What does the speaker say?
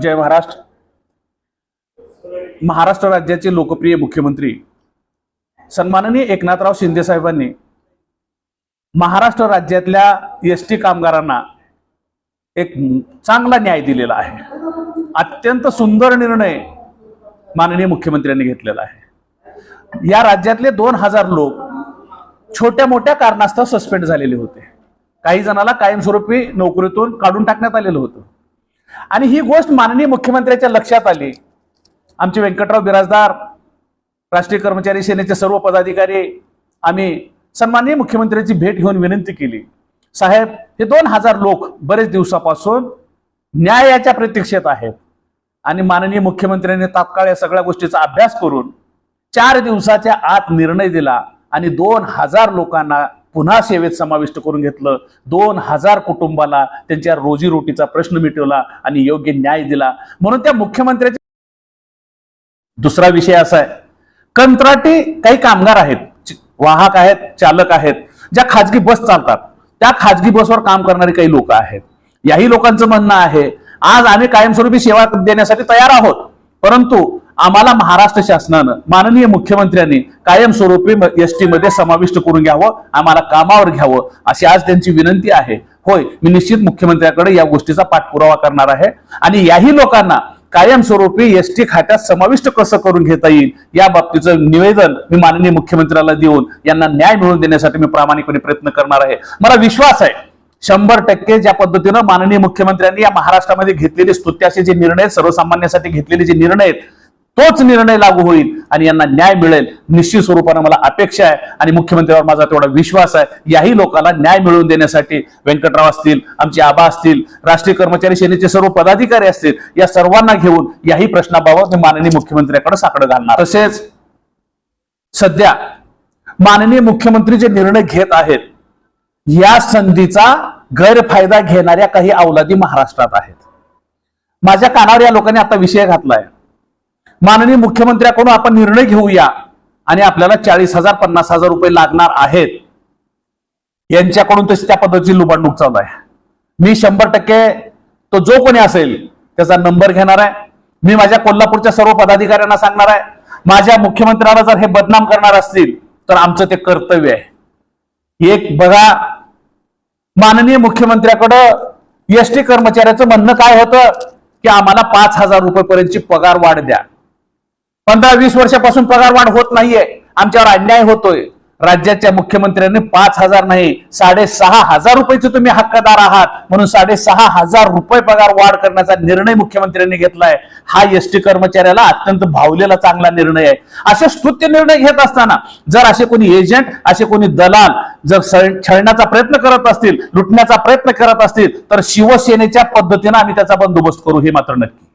जय महाराष्ट्र. महाराष्ट्र राज्याचे लोकप्रिय मुख्यमंत्री सन्माननीय एकनाथराव शिंदे साहेबांनी महाराष्ट्र राज्यातल्या एस टी कामगारांना एक चांगला न्याय दिलेला आहे. अत्यंत सुंदर निर्णय माननीय मुख्यमंत्र्यांनी घेतलेला आहे. या राज्यातले दोन हजार लोक छोट्या मोठ्या कारणास्तव सस्पेंड झालेले होते. काही जणाला कायमस्वरूपी नोकरीतून काढून टाकण्यात आलेलं होतं. आणि ही गोष्ट माननीय मुख्यमंत्र्यांच्या लक्षात आली. आमचे व्यंकटराव बिराजदार राष्ट्रीय कर्मचारी सेनेचे सर्व पदाधिकारी आम्ही सन्माननीय मुख्यमंत्र्यांची भेट घेऊन विनंती केली. साहेब हे दोन हजार लोक बरेच दिवसापासून न्यायाच्या प्रतीक्षेत आहेत आणि माननीय मुख्यमंत्र्यांनी तात्काळ या सगळ्या गोष्टीचा अभ्यास करून चार दिवसाच्या आत निर्णय दिला आणि दोन हजार लोकांना पुन्हा सेवेत समाविष्ट करून घेतलं. दोन हजार कुटुंबाला त्यांच्या रोजीरोटीचा प्रश्न मिटवला आणि योग्य न्याय दिला. म्हणून त्या मुख्यमंत्र्याच्या दुसरा विषय असा आहे. कंत्राटी काही कामगार आहेत. वाहक आहेत चालक आहेत ज्या खाजगी बस चालतात. त्या खाजगी बसवर काम करणारे काही लोक आहेत. याही लोकांचं म्हणणं आहे आज आम्ही कायमस्वरूपी सेवा देण्यासाठी तयार आहोत. परंतु आम्हाला महाराष्ट्र शासनानं माननीय मुख्यमंत्र्यांनी कायमस्वरूपी एसमध्ये समाविष्ट करून घ्यावं आम्हाला कामावर घ्यावं अशी आज त्यांची विनंती आहे. होय मी निश्चित मुख्यमंत्र्याकडे या गोष्टीचा पाठपुरावा करणार आहे. आणि याही लोकांना कायमस्वरूपी एस टी खात्यात समाविष्ट कसं करून घेता येईल या बाबतीचं निवेदन मी माननीय मुख्यमंत्र्याला देऊन यांना न्याय मिळवून देण्यासाठी मी प्रामाणिकपणे प्रयत्न करणार आहे. मला विश्वास आहे शंभर टक्के ज्या पद्धतीनं माननीय मुख्यमंत्र्यांनी या महाराष्ट्रामध्ये घेतलेले स्तुत्याचे जे निर्णय सर्वसामान्यासाठी घेतलेले जे निर्णय आहेत तोच निर्णय लागू होईल आणि यांना न्याय मिळेल. निश्चित स्वरूपानं मला अपेक्षा आहे आणि मुख्यमंत्र्यावर माझा तेवढा विश्वास आहे. याही लोकांना न्याय मिळवून देण्यासाठी व्यंकटराव असतील आमचे आबा असतील राष्ट्रीय कर्मचारी सेनेचे सर्व पदाधिकारी असतील या सर्वांना घेऊन याही प्रश्नाबाबत मी माननीय मुख्यमंत्र्याकडे साकडं घालणार. तसेच सध्या माननीय मुख्यमंत्री जे निर्णय घेत आहेत या संधीचा गैरफायदा घेणाऱ्या काही अवलादी महाराष्ट्रात आहेत. माझ्या कानावर या लोकांनी आता विषय घातलाय. माननीय मुख्यमंत्र्याकडून आपण निर्णय घेऊया आणि आपल्याला चाळीस हजार पन्नास हजार रुपये लागणार आहेत. यांच्याकडून तशी त्या पद्धतीची लुबाडणूक चालू आहे. मी शंभर टक्के तो जो कोणी असेल त्याचा नंबर घेणार आहे. मी माझ्या कोल्हापूरच्या सर्व पदाधिकाऱ्यांना सांगणार आहे. माझ्या मुख्यमंत्र्याला जर हे बदनाम करणार असतील तर आमचं ते कर्तव्य आहे. एक बघा माननीय मुख्यमंत्र्याकडं एसटी कर्मचाऱ्याचं म्हणणं काय होतं? की आम्हाला पाच हजार रुपये पर्यंतची पगार वाढ द्या. पंधरा वीस वर्षापासून पगार वाढ होत नाहीये. आमच्यावर अन्याय होतोय. राज्याच्या मुख्यमंत्र्यांनी पाच हजार नाही साडेसहा हजार रुपयाचे तुम्ही हक्कदार आहात. म्हणून साडेसहा हजार रुपये पगार वाढ करण्याचा निर्णय मुख्यमंत्र्यांनी घेतलाय. हा एस टी कर्मचाऱ्याला अत्यंत भावलेला चांगला निर्णय आहे. असे स्तुत्य निर्णय घेत असताना जर असे कोणी एजंट असे कोणी दलाल जर छळण्याचा प्रयत्न करत असतील लुटण्याचा प्रयत्न करत असतील तर शिवसेनेच्या पद्धतीनं आम्ही त्याचा बंदोबस्त करू हे मात्र नक्की.